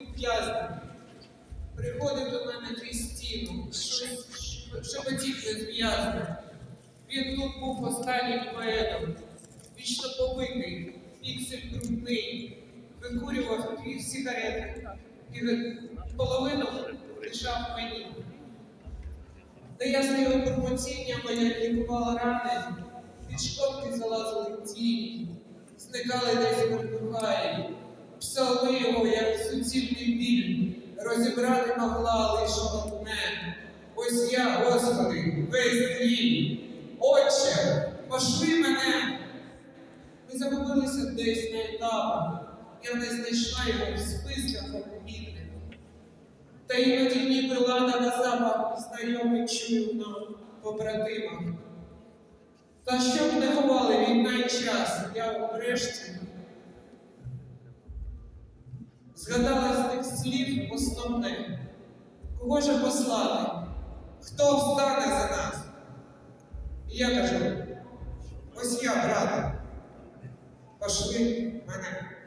в'язнем. Приходив до мене крізь стіну, шепотів незв'язне. Він тут був останнім поетом, вічно побитий, піксель брудний, викурював дві сигарети і половину лишав мені. Неясне його бурмотіння моє лікувало рани, від шкодки залазили тіні, зникали десь вертухаї, псалми його, суцільний біль, розібрати могла лише одне. Ось я, Господи, весь твій, Отче, пошли мене. Ми загубилися десь на етапах, я не знайшла його в списках обмінних. Та іноді ніби лада на запах знайомий чую нам побратимах. Та щоб не ховали війна й час, я врешті згадала з тих слів основне. Кого же послати? Хто встане за нас? І я кажу, ось я, брате, пошли мене.